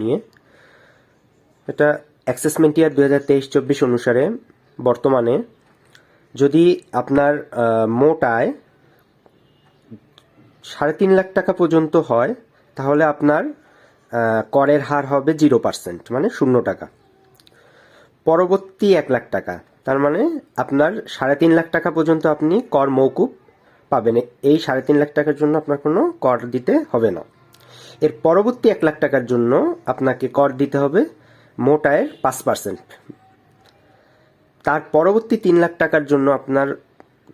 নিয়ে। এটা অ্যাসেসমেন্ট ইয়ার দু হাজার তেইশ চব্বিশ অনুসারে বর্তমানে। যদি আপনার মোট আয় সাড়ে তিন লাখ টাকা পর্যন্ত হয়, তাহলে আপনার করের হার হবে জিরো পার্সেন্ট মানে শূন্য টাকা। পরবর্তী এক লাখ টাকা, তার মানে আপনার সাড়ে তিন লাখ টাকা পর্যন্ত আপনি কর মৌকুব পাবেন। এই সাড়ে তিন লাখ টাকার জন্য আপনার কোনো কর দিতে হবে না। এর পরবর্তী এক লাখ টাকার জন্য আপনাকে কর দিতে হবে মোট আয়ের পাঁচ পার্সেন্ট তার পরবর্তী তিন লাখ টাকার জন্য আপনার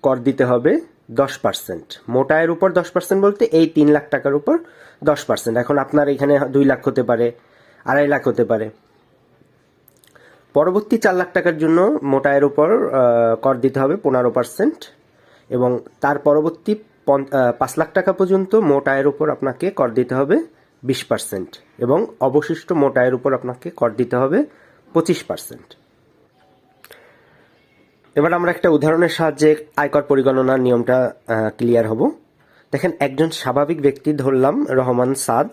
কর দিতে হবে দশ পার্সেন্ট মোট আয়ের উপর দশ পার্সেন্ট বলতে এই তিন লাখ টাকার উপর দশ পার্সেন্ট এখন আপনার এখানে দুই লাখ হতে পারে, আড়াই লাখ হতে পারে। পরবর্তী চার লাখ টাকার জন্য মোট আয়ের উপর কর দিতে হবে পনেরো পার্সেন্ট এবং তার পরবর্তী পাঁচ লাখ টাকা পর্যন্ত মোট আয়ের উপর আপনাকে কর দিতে হবে বিশ পার্সেন্ট এবং অবশিষ্ট মোট আয়ের উপর আপনাকে কর দিতে হবে পঁচিশ পার্সেন্ট এবার আমরা একটা উদাহরণের সাহায্যে আয়কর পরিগণনার নিয়মটা ক্লিয়ার হব। দেখেন, একজন স্বাভাবিক ব্যক্তি, ধরলাম রহমান সাদ,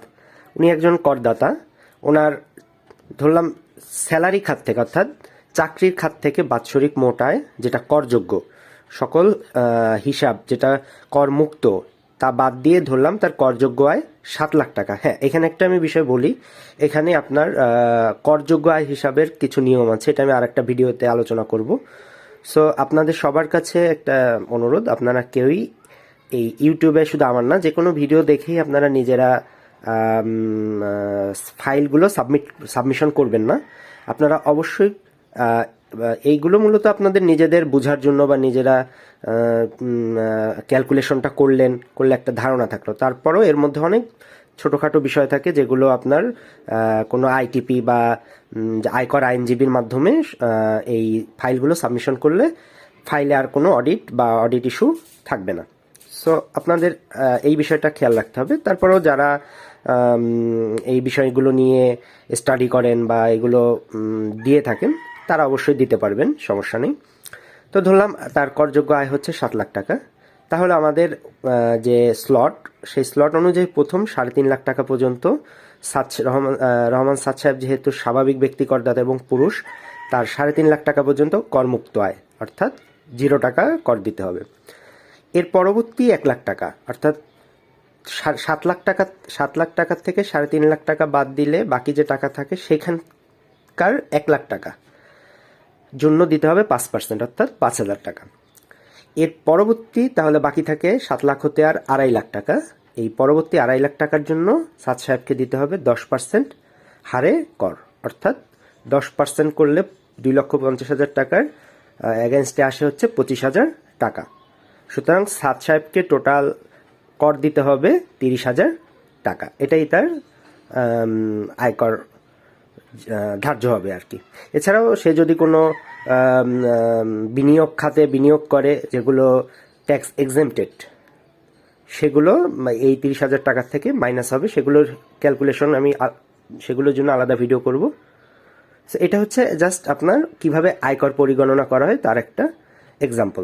উনি একজন করদাতা। ওনার, ধরলাম, স্যালারি খাত থেকে, অর্থাৎ চাকরির খাত থেকে বাৎসরিক মোট আয়, যেটা করযোগ্য সকল হিসাব যেটা করমুক্ত, তা বাদ দিয়ে ধরলাম তার করযোগ্য আয় সাত লাখ টাকা। হ্যাঁ এখানে একটা আমি বিষয় বলি। এখানে আপনার করযোগ্য আয় হিসাবের কিছু নিয়ম আছে, এটা আমি আরেকটা ভিডিওতে আলোচনা করব। সো আপনাদের সবার কাছে একটা অনুরোধ, আপনারা কেউই এই ইউটিউবে শুধু আমার না যে কোনো ভিডিও দেখেই আপনারা নিজেরা ফাইলগুলো সাবমিট, সাবমিশন করবেন না। আপনারা অবশ্যই এইগুলো মূলত আপনাদের নিজেদের বোঝার জন্য বা নিজেরা ক্যালকুলেশনটা করলেন, করলে একটা ধারণা থাকল। তারপরও এর মধ্যে অনেক ছোটোখাটো বিষয় থাকে যেগুলো আপনার কোনো আইটিপি বা আয়কর আইনজীবীর মাধ্যমে এই ফাইলগুলো সাবমিশন করলে ফাইলে আর কোনো অডিট বা অডিট ইস্যু থাকবে না। সো আপনাদের এই বিষয়টা খেয়াল রাখতে হবে। তারপরেও যারা এই বিষয়গুলো নিয়ে স্টাডি করেন বা এগুলো দিয়ে থাকেন তারা অবশ্যই দিতে পারবেন, সমস্যা নেই। তো ধরলাম, তার করযোগ্য আয় হচ্ছে সাত লাখ টাকা। তাহলে আমাদের যে স্লট সেই স্লট অনুযায়ী প্রথম সাড়ে তিন লাখ টাকা পর্যন্ত সাদ রহমান রহমান সাদ সাহেব যেহেতু স্বাভাবিক ব্যক্তি, করদাতা এবং পুরুষ, তার সাড়ে তিন লাখ টাকা পর্যন্ত করমুক্ত আয়, অর্থাৎ জিরো টাকা কর দিতে হবে। এর পরবর্তী এক লাখ টাকা, অর্থাৎ সাত লাখ টাকা, সাত লাখ টাকার থেকে সাড়ে তিন লাখ টাকা বাদ দিলে বাকি যে টাকা থাকে সেখানকার এক লাখ টাকা। জন্য দিতে হবে পাঁচ পার্সেন্ট অর্থাৎ পাঁচ হাজার টাকা। এর পরবর্তী তাহলে বাকি থাকে সাত লাখ হতে আর আড়াই লাখ টাকা। এই পরবর্তী আড়াই লাখ টাকার জন্য সাত সাহেবকে দিতে হবে দশ পার্সেন্ট হারে কর, অর্থাৎ দশ পার্সেন্ট করলে দুই লক্ষ পঞ্চাশ হাজার টাকার অ্যাগেনস্টে আসে হচ্ছে পঁচিশ হাজার টাকা। সুতরাং সাত সাহেবকে টোটাল কর দিতে হবে তিরিশ হাজার টাকা। এটাই তার আয়কর ধার্য হবে আর কি। এছাড়াও সে যদি কোনো বিনিয়োগ খাতে বিনিয়োগ করে, যেগুলো ট্যাক্স এক্সেমটেড সেগুলো এই তিরিশ হাজার টাকার থেকে মাইনাস হবে। সেগুলোর ক্যালকুলেশন আমি সেগুলোর জন্য আলাদা ভিডিও করব। এটা হচ্ছে জাস্ট আপনার কীভাবে আয়কর পরিগণনা করা হয়, তার একটা এক্সাম্পল